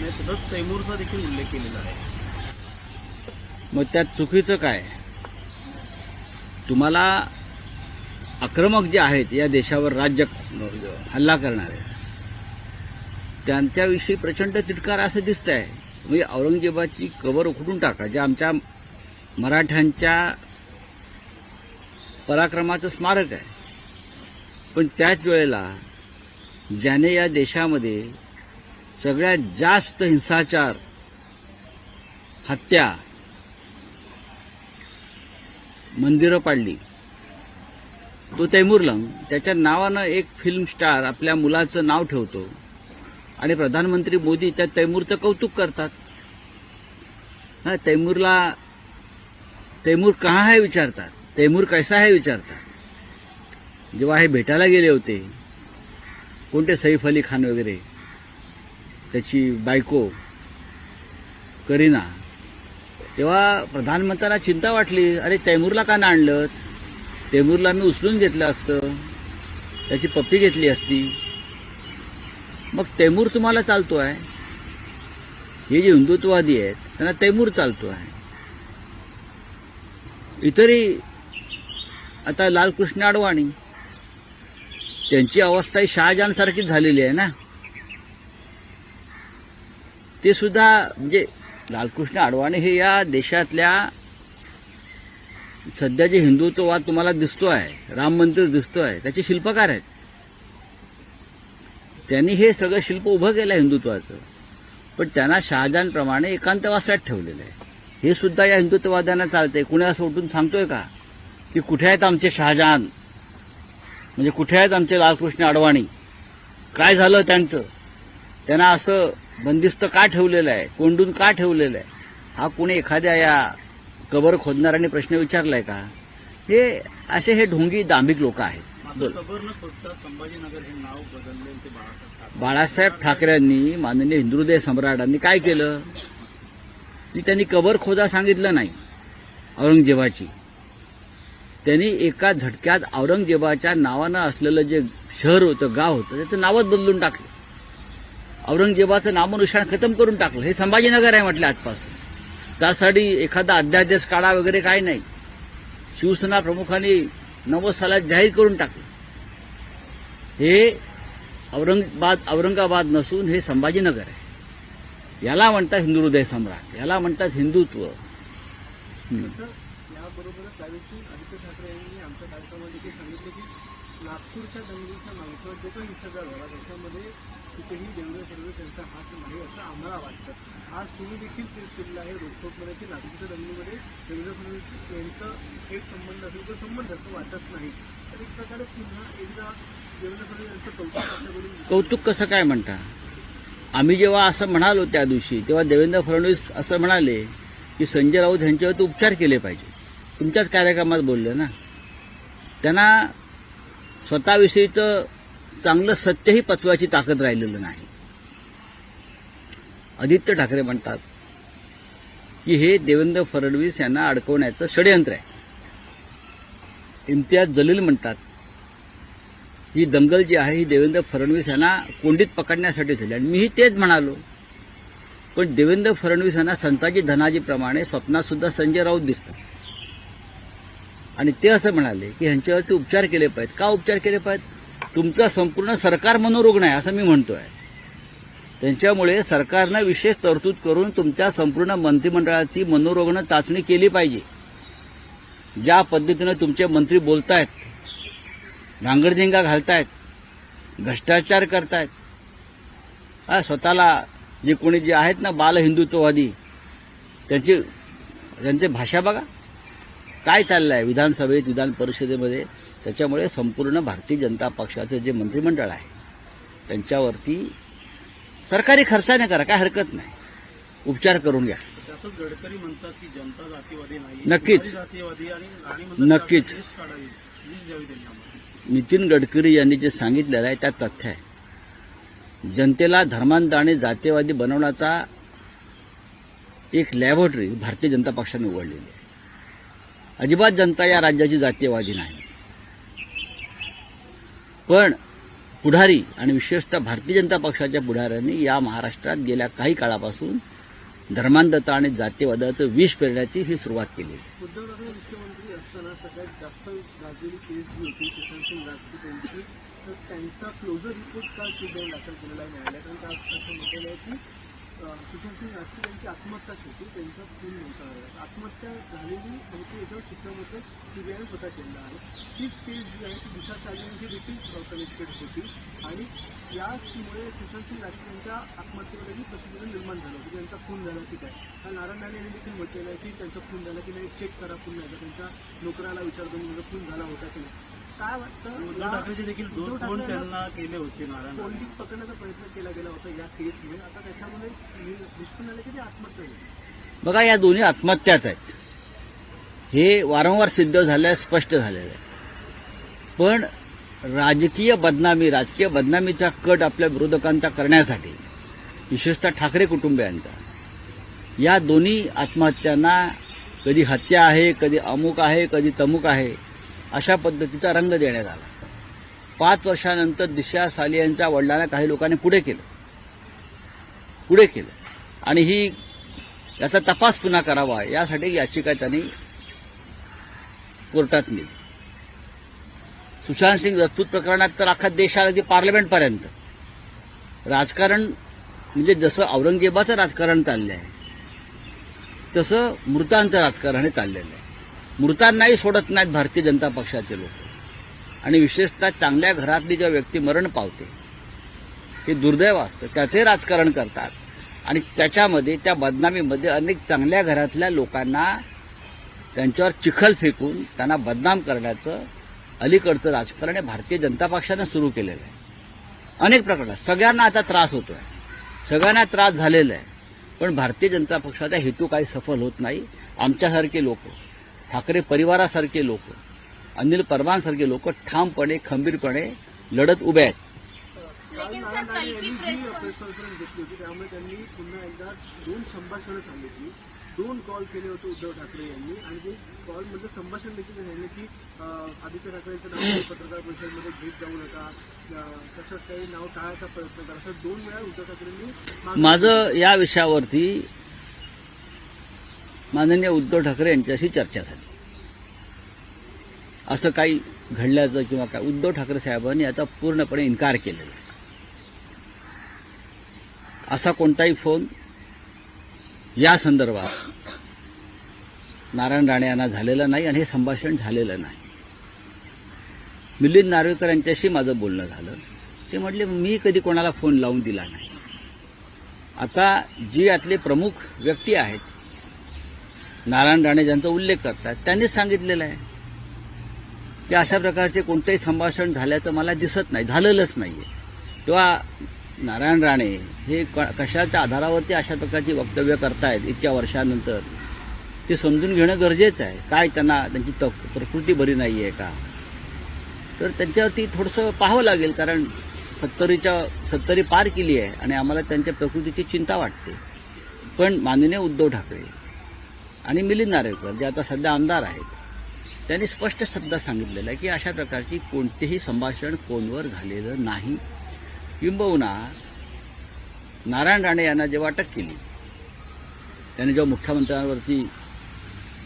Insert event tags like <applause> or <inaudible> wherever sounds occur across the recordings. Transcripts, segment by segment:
नाही तसंच तैमूरचा देखील उल्लेख केलेला आहे. मग त्यात चुकीचं काय? तुम्हाला आक्रमक जे आहेत या देशावर राज्य हल्ला करणारे त्यांच्याविषयी प्रचंड तिटकार असं दिसत आहे म्हणजे औरंगजेबाची कबर उखडून टाका जे आमच्या मराठ्यांच्या पराक्रमाचं स्मारक आहे. पण त्याच वेळेला ज्याने या देशामध्ये सगळ्यात जास्त हिंसाचार हत्या मंदिरं पाडली. तो तैमूरलंग त्याच्या नावानं एक फिल्म स्टार आपल्या मुलाचं नाव ठेवतो. आणि प्रधानमंत्री मोदी त्या तैमूरचं कौतुक करतात. हा तैमूरला तैमूर कहा है विचारतात. तैमूर कैसा है विचारतात. जेव्हा हे भेटायला गेले होते कोणते सैफ अली खान वगैरे त्याची बायको करीना तेव्हा प्रधानमंत्र्यांना चिंता वाटली अरे तैमूरला का नाही आणलं तैमूरला मी उचलून घेतलं असतं. त्याची पप्पी घेतली असती. मग तैमूर तुम्हाला चालतो आहे हे जे हिंदुत्ववादी आहेत त्यांना तैमूर चालतो आहे इतरही आता लालकृष्ण अडवाणी त्यांची अवस्था ही शहाजहानसारखीच झालेली आहे ना? ते सुद्धा म्हणजे लालकृष्ण अडवाणी हे या देशातल्या सध्या जे हिंदुत्ववाद तुम्हाला दिसतो आहे राम मंदिर दिसतो आहे त्याचे शिल्पकार आहेत. त्यांनी हे सगळं शिल्प उभं केलं आहे हिंदुत्वाचं. पण त्यांना शहाजहानप्रमाणे एकांतवासात ठेवलेलं आहे. हे सुद्धा या हिंदुत्ववाद्यांना चालतंय. कुणी असं उठून सांगतोय का? की कुठे आहेत आमचे शहाजहान? म्हणजे कुठे आहेत आमचे लालकृष्ण अडवाणी काय झालं त्यांचं? त्यांना असं बंदिस्त का ठेवलेलं आहे? कोंडून का ठेवलेलं आहे? हा कोणी एखाद्या या कबर खोदणाऱ्यांनी प्रश्न विचारलाय का? हे असे हे ढोंगी दांभिक लोक आहेत. हे बाळासाहेब ठाकरे बाळासाहेब ठाकरेंनी माननीय हिंदुहृदय सम्राटांनी काय केलं? की त्यांनी कबर खोदा सांगितलं नाही औरंगजेबाची. त्यांनी एका झटक्यात औरंगजेबाच्या नावानं असलेलं जे शहर होतं गाव होतं त्याचं नावच बदलून टाकलं. औरंगजेबाचं नामनुषाण खतम करून टाकलं. हे संभाजीनगर आहे म्हटलं आजपासून. त्यासाठी एखादा अध्यादेश काढा वगैरे काही नाही. शिवसेना प्रमुखांनी नव्वद सालात जाहीर करून टाकलं. हे औरंगाबाद औरंगाबाद नसून हे संभाजीनगर आहे. याला म्हणतात हिंदू हृदय सम्राट. याला म्हणतात हिंदुत्व. याबरोबरच आदित्य ठाकरे यांनी आमच्या कार्यक्रमामध्ये सांगितलं की नागपूरच्या दंगलीच्या माणसावर जो काही हिंसाचार झाला त्याच्यामध्ये कुठेही देवेंद्र फडणवीस त्यांचा हात नाही असं आम्हाला वाटतं. आज तुम्ही देखील ट्विट केलेलं आहे रोखोकमध्ये की नागपूरच्या दंगलीमध्ये देवेंद्र फडणवीस यांचा थेट संबंध असेल तो संबंध असं वाटत नाही तर एक प्रकारे पुन्हा एकदा देवेंद्र फडणवीस यांचं कौतुक आपल्याकडून कौतुक कसं काय म्हणता? आम्ही जेव्हा असं म्हणालो त्या दिवशी तेव्हा देवेंद्र फडणवीस असं म्हणाले की संजय राऊत यांच्यावरती उपचार केले पाहिजे. तुमच्याच कार्यक्रमात बोलले ना. त्यांना स्वतःविषयीचं चांगलं सत्यही पचवायची ताकद राहिलेलं नाही. आदित्य ठाकरे म्हणतात की हे देवेंद्र फडणवीस यांना अडकवण्याचं षडयंत्र आहे. इम्तियाज जलील म्हणतात ही दंगल जी आहे ही देवेंद्र फडणवीस यांना कोंडीत पकडण्यासाठी झाली. आणि मीही तेच म्हणालो. पण देवेंद्र फडणवीस यांना संताजी धनाजीप्रमाणे स्वप्नात सुद्धा संजय राऊत दिसतात. आणि ते असं म्हणाले की ह्यांच्यावरती उपचार केले पाहिजेत. का उपचार केले पाहिजेत? तुमचं संपूर्ण सरकार मनोरुग्ण आहे असं मी म्हणतोय. त्यांच्यामुळे सरकारनं विशेष तरतूद करून तुमच्या संपूर्ण मंत्रिमंडळाची मनोरुग्ण चाचणी केली पाहिजे. ज्या पद्धतीनं तुमचे मंत्री बोलतायत धांगडधिंगा घालतायत भ्रष्टाचार करतायत स्वतःला जे कोणी जे आहेत ना बाल हिंदुत्ववादी त्यांची त्यांची भाषा बघा. काय चाललं आहे विधानसभेत विधान परिषदेमध्ये? त्याच्यामुळे संपूर्ण भारतीय जनता पक्षाचं जे मंत्रिमंडळ आहे त्यांच्यावरती सरकारी खर्चाने करा काय हरकत नाही. उपचार करून घ्या. गडकरी म्हणतात की जनता जातीवादी नाही नक्कीच. जातीवादी नक्कीच. नितीन गडकरी यांनी जे सांगितलेलं आहे त्यात तथ्य आहे. जनतेला धर्मांध आणि जातीयवादी बनवण्याचा एक लॅबोरेटरी भारतीय जनता पक्षाने उघडलेली आहे. अजिबात जनता या राज्याची जातीयवादी नाही. पण पुढारी आणि विशेषतः भारतीय जनता पक्षाच्या पुढाऱ्यांनी या महाराष्ट्रात गेल्या काही काळापासून धर्मांधता आणि जातीवादाचं विष पेरण्याची ही सुरुवात केली. त्यांचा क्लोजर रिपोर्ट काल सीबीआय दाखल केलेला आहे न्यायालयात. सुशांतसिंग राजपूत यांची आत्महत्याच होती त्यांचा खून नव्हता आत्महत्या झालेली म्हणजे याच्यावर चित्रमचं सीबीआयने स्वतः केलेलं आहे. तीच केस जी आहे ती दिशा साहेबांची देखील कनेक्टेड होती. आणि याचमुळे सुशांतसिंग राजपूत यांच्या आत्महत्येवरही प्रसिद्धीने निर्माण झालं होतं. त्यांचा खून झाला की काय? हा नारायण राणे यांनी देखील म्हटलेलं आहे की त्यांचा खून झाला की नाही? चेक करा खून नाही त्यांच्या नोकराला विचार करून खून झाला होता की नाही? काय वाटतं? उद्धव ठाकरेचे देखील दोन फोन त्यांना केले होते नारायण. कोंडीत पकडण्याचा प्रयत्न केला गेला होता या केसमुळे. आता त्याच्यामुळे आलं की ते आत्महत्या झाली? बघा या दोन्ही आत्महत्याच आहेत. हे वारंवार सिद्ध झालं स्पष्ट झालेलं आहे. पण राजकीय बदनामी राजकीय बदनामीचा कट आपल्या विरोधकांचा करण्यासाठी विशेषतः ठाकरे कुटुंबियांचा या दोन्ही आत्महत्यांना कधी हत्या आहे कधी अमुक आहे कधी तमुक आहे अशा पद्धतीचा रंग देण्यात आला. पाच वर्षानंतर दिशा साली यांच्या वडिलांना काही लोकांनी पुढे केलं. पुढे केलं. आणि ही याचा तपास पुन्हा करावा यासाठी याचिका त्यांनी कोर्टात नेली. सुशांत सिंग राजपूत प्रकरणात तर अख्खा देश आला ती पार्लमेंटपर्यंत राजकारण म्हणजे जसं औरंगजेबाचं राजकारण चाललं आहे तसं मृतांचं राजकारण हे चाललेलं आहे. मृतांनाही सोडत नाहीत भारतीय जनता पक्षाचे लोक. आणि विशेषतः चांगल्या घरातली जेव्हा व्यक्ती मरण पावते हे दुर्दैव असतं. त्याचे राजकारण करतात. आणि त्याच्यामध्ये त्या बदनामीमध्ये अनेक चांगल्या घरातल्या लोकांना त्यांच्यावर चिखल फेकून त्यांना बदनाम करण्याचं अलीकडचं राजकारण हे भारतीय जनता पक्षानं सुरू केलेलं आहे. अनेक प्रकरणात सगळ्यांना आता त्रास होतोय. सगळ्यांना त्रास झालेला आहे. पण भारतीय जनता पक्षाचा हेतू काही सफल होत नाही. आमच्यासारखे लोक ठाकरे परिवारासारखे लोक अनिल परमांसारखे लोक ठामपणे खंबीरपणे लढत उभे आहेत. त्यामुळे त्यांनी पुन्हा एकदा दोन संभाषणं सांगितली. दोन कॉल केले होते उद्धव ठाकरे यांनी. आणि ते कॉल म्हणजे संभाषण देखील सांगितलं की आदित्य ठाकरेंचं नाव पत्रकार परिषदेमध्ये घेत जाऊ नका. तसंच काही नाव टाळायचा प्रयत्न करा. असं दोन वेळा उद्धव ठाकरेंनी माझं या विषयावरती माननीय उद्धव ठाकरे यांच्याशी चर्चा झाली. असं काही घडल्याचं किंवा काय उद्धव ठाकरे साहेबांनी आता पूर्णपणे इन्कार केलेला असा कोणताही फोन या संदर्भात नारायण राणे यांना झालेला नाही आणि हे संभाषण झालेलं नाही. मिलिंद नार्वेकर यांच्याशी माझं बोलणं झालं. ते म्हटले मी कधी कोणाला फोन लावून दिला नाही. आता जी यातले प्रमुख व्यक्ती आहेत नारायण राणे ज्यांचा उल्लेख करतात त्यांनीच सांगितलेलं आहे की अशा प्रकारचे कोणतेही संभाषण झाल्याचं मला दिसत नाही झालेलंच नाहीये. तेव्हा नारायण राणे हे क- कशाच्या आधारावरती अशा प्रकारची वक्तव्य करतायत इतक्या वर्षानंतर ते समजून घेणं गरजेचं आहे. काय त्यांना त्यांची प्रकृती बरी नाही आहे का? तर त्यांच्यावरती थोडंसं पाहावं लागेल कारण सत्तरीच्या सत्तरी पार केली आहे आणि आम्हाला त्यांच्या प्रकृतीची चिंता वाटते. पण माननीय उद्धव ठाकरे आणि मिलिंद नार्वेकर जे आता सध्या आमदार आहेत त्यांनी स्पष्ट शब्दात सांगितलेलं आहे की अशा प्रकारची कोणतेही संभाषण फोनवर झालेलं नाही. किंबहुना नारायण राणे यांना जेव्हा अटक केली त्यांनी जेव्हा मुख्यमंत्र्यांवरती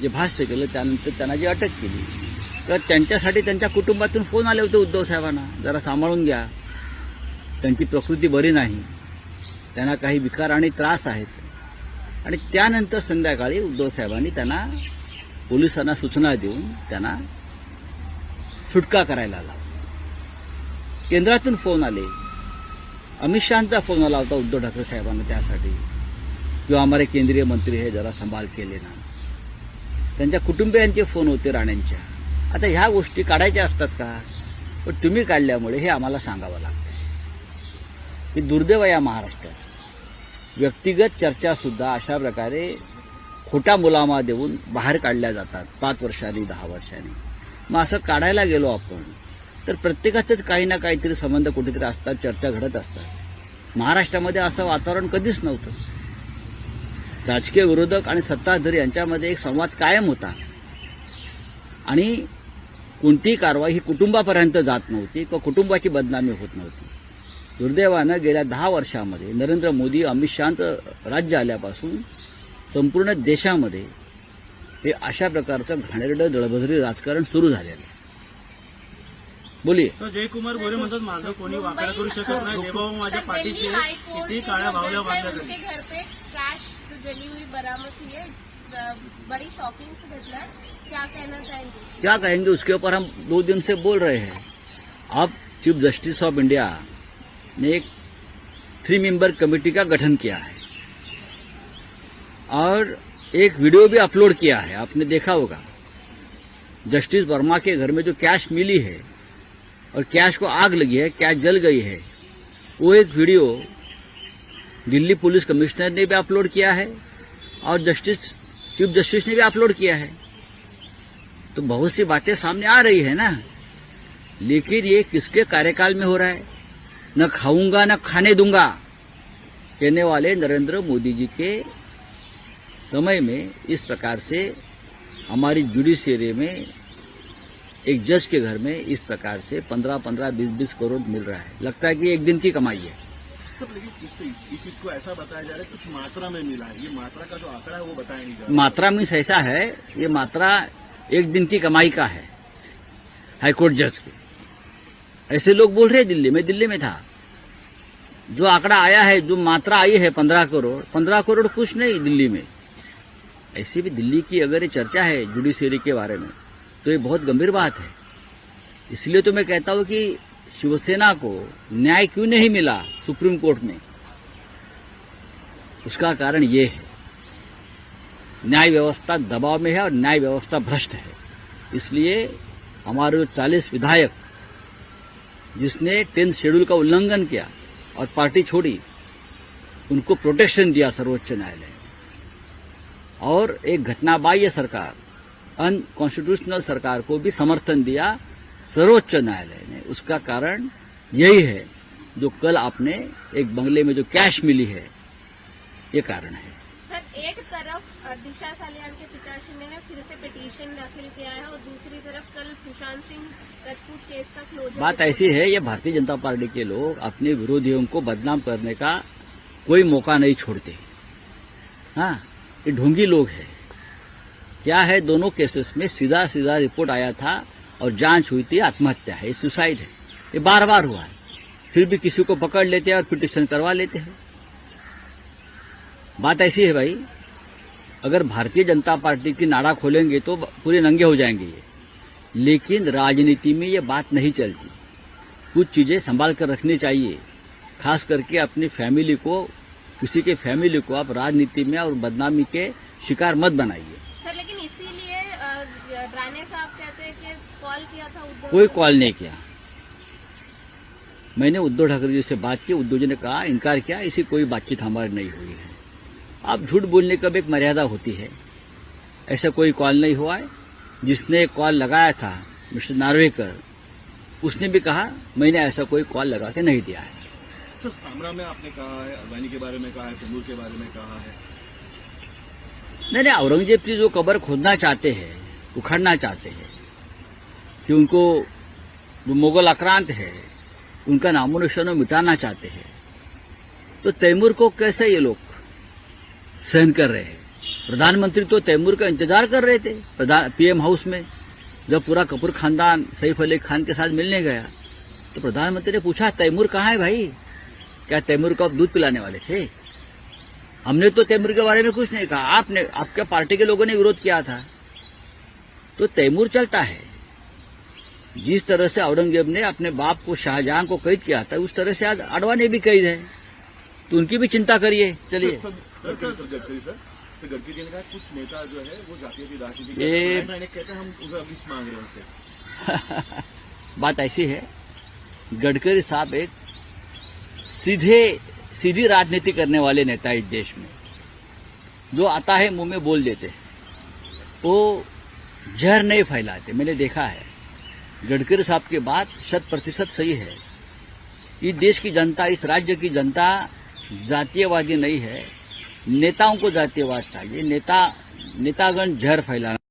जे भाष्य केलं त्यानंतर त्यांना जी अटक केली तर त्यांच्यासाठी त्यांच्या कुटुंबातून फोन आले होते उद्धव साहेबांना जरा सांभाळून घ्या. त्यांची प्रकृती बरी नाही. त्यांना काही विकार आणि त्रास आहेत. आणि त्यानंतर संध्याकाळी उद्धव साहेबांनी त्यांना पोलिसांना सूचना देऊन त्यांना सुटका करायला आला केंद्रातून फोन आले. अमित शहाचा फोन आला होता उद्धव ठाकरे साहेबांना त्यासाठी. किंवा आम्हाला केंद्रीय मंत्री हे जरा संभाल केले ना. त्यांच्या कुटुंबियांचे फोन होते राणेंच्या. आता ह्या गोष्टी काढायच्या असतात का? पण तुम्ही काढल्यामुळे हे आम्हाला सांगावं लागतं की दुर्दैव या महाराष्ट्रात. व्यक्तिगत चर्चा सुद्धा अशा प्रकारे खोटा मुलामा देऊन बाहेर काढल्या जातात पाच वर्षांनी दहा वर्षांनी. मग असं काढायला गेलो आपण तर प्रत्येकाचेच काही ना काहीतरी संबंध कुठेतरी असतात चर्चा घडत असतात. महाराष्ट्रामध्ये असं वातावरण कधीच नव्हतं. राजकीय विरोधक आणि सत्ताधारी यांच्यामध्ये एक संवाद कायम होता. आणि कोणतीही कारवाई ही कुटुंबापर्यंत जात नव्हती किंवा कुटुंबाची बदनामी होत नव्हती. दुर्दैवानं गेल्या दहा वर्षामध्ये नरेंद्र मोदी अमित शहाचं राज्य आल्यापासून संपूर्ण देशामध्ये हे अशा प्रकारचं घाणेरडं दळभद्री राजकारण सुरू झालेलं आहे. बोलिये. तर जयकुमार गोरे म्हणतात माझं कोणी वाकडा करू शकत नाही. देवा माझ्या पाठीची किती काळ्या जो भावल्या है, बांधल्या है बड़ी शॉकिंग सी घटना क्या कहना चाहेंगे? क्या कहेंगे उसके ऊपर हम दो दिन से बोल रहे हैं। अब चीफ जस्टिस ऑफ इंडिया ने एक थ्री मेंबर कमेटी का गठन किया है। और एक वीडियो भी अपलोड किया है, आपने देखा होगा। जस्टिस वर्मा के घर में जो कैश मिली है और कैश को आग लगी है कैश जल गई है, वो एक वीडियो दिल्ली पुलिस कमिश्नर ने भी अपलोड किया है और जस्टिस चीफ जस्टिस ने भी अपलोड किया है। तो बहुत सी बातें सामने आ रही है ना। लेकिन ये किसके कार्यकाल में हो रहा है? न खाऊँगा न खाने दूँगा। कहने वाले नरेंद्र मोदी जी के समय में इस प्रकार से हमारी जुडिशियरी में एक जज के घर में इस प्रकार से पंद्रह पंद्रह बीस बीस करोड़ मिल रहा है। लगता है कि एक दिन की कमाई है। इस चीज़ को ऐसा बताया जा रहा है कुछ मात्रा में मिला है। ये मात्रा का जो आंकड़ा है वो बताया नहीं जा रहा। मात्रा मीन्स ऐसा है ये मात्रा एक दिन की कमाई का है हाईकोर्ट जज के। ऐसे लोग बोल रहे हैं, दिल्ली में दिल्ली में था। जो आंकड़ा आया है, जो मात्रा आई है पंद्रह करोड़ पंद्रह करोड़ कुछ नहीं दिल्ली में। ऐसी भी दिल्ली की अगर ये चर्चा है जुडिशियरी के बारे में तो ये बहुत गंभीर बात है। इसलिए तो मैं कहता हूँ कि शिवसेना को न्याय क्यों नहीं मिला सुप्रीम कोर्ट में? उसका कारण ये है। न्याय व्यवस्था दबाव में है और न्याय व्यवस्था भ्रष्ट है। इसलिए हमारे जो चालीस विधायक जिसने टेंथ शेड्यूल का उल्लंघन किया और पार्टी छोड़ी, उनको प्रोटेक्शन दिया सर्वोच्च न्यायालय ने। और एक घटना बाह्य सरकार, अनकॉन्स्टिट्यूशनल सरकार को भी समर्थन दिया सर्वोच्च न्यायालय ने उसका कारण यही है, जो कल आपने एक बंगले में जो कैश मिली है, ये कारण है सर, एक तरफ़ दिशा सालियान के पिताश्री ने फिर से पिटीशन दाखिल किया है और तरफ़ कल सुशांत सिंह राजपूत केस का क्लोजर बात ऐसी है ये भारतीय जनता पार्टी के लोग अपने विरोधियों को बदनाम करने का कोई मौका नहीं छोड़ते। हाँ ये ढोंगी लोग हैं। क्या है दोनों केसेस में सीधा सीधा रिपोर्ट आया था और जाँच हुई थी आत्महत्या है सुसाइड है। ये बार बार हुआ है। फिर भी किसी को पकड़ लेते हैं और पिटिशन करवा लेते हैं। बात ऐसी है भाई अगर भारतीय जनता पार्टी की नाड़ा खोलेंगे तो पूरे नंगे हो जाएँगे ये। लेकिन राजनीति में ये बात नहीं चलती। कुछ चीज़ें संभाल कर रखनी चाहिए। खास करके अपनी फैमिली को किसी के फैमिली को आप राजनीति में और बदनामी के शिकार मत बनाइए। सर लेकिन इसीलिए राणे साहब कहते हैं कि कॉल किया था उद्धव कोई कॉल नहीं किया। मैंने उद्धव ठाकरे जी से बात की उद्धव जी ने कहा इनकार किया इसी कोई बातचीत हमारी नहीं हुई है। आप झूठ बोलने का भी एक मर्यादा होती है। ऐसा कोई कॉल नहीं हुआ है। जिसने कॉल लगाया था मिस्टर नार्वेकर उसने भी कहा मैंने ऐसा कोई कॉल लगा के नहीं दिया है। तो सामरा में आपने कहा है अदानी के बारे में कहा है तैमूर के बारे में कहा है? नहीं नहीं औरंगज़ेब की जो कबर खोदना चाहते हैं उखड़ना चाहते हैं कि उनको जो मुगल आक्रांत है उनका नामो निशान मिटाना चाहते हैं तो तैमूर को कैसे ये लोग सहन कर रहे हैं? प्रधानमंत्री तो तैमूर का इंतज़ार कर रहे थे पीएम हाउस में जब पूरा कपूर खानदान सईफ अली खान के साथ मिलने गया तो प्रधानमंत्री ने पूछा तैमूर कहाँ है भाई क्या तैमूर को आप दूध पिलाने वाले थे हमने तो तैमूर के बारे में कुछ नहीं कहा आपने आपके पार्टी के लोगों ने विरोध किया था तो तैमूर चलता है जिस तरह से औरंगज़ेब ने अपने बाप को शाहजहां को कैद किया था उस तरह से आज अडवाणी भी कैद है तो उनकी भी चिंता करिए चलिए तो गडकरी जी ने कहा कुछ नेता जो है वो जातीय राजनीति हैं। कहते हैं हम मांग रहे हैं उनसे <laughs> बात ऐसी है गडकरी साहब एक सीधे सीधी राजनीति करने वाले नेता इस देश में। जो आता है मुँह में बोल देते हैं। वो जहर नहीं फैलाते मैंने देखा है। गडकरी साहब की बात शत प्रतिशत सही है। इस देश की जनता इस राज्य की जनता जातीयवादी नहीं है। नेताओं को जातीयवाद चाहिए नेता नेतागण जहर फैलाना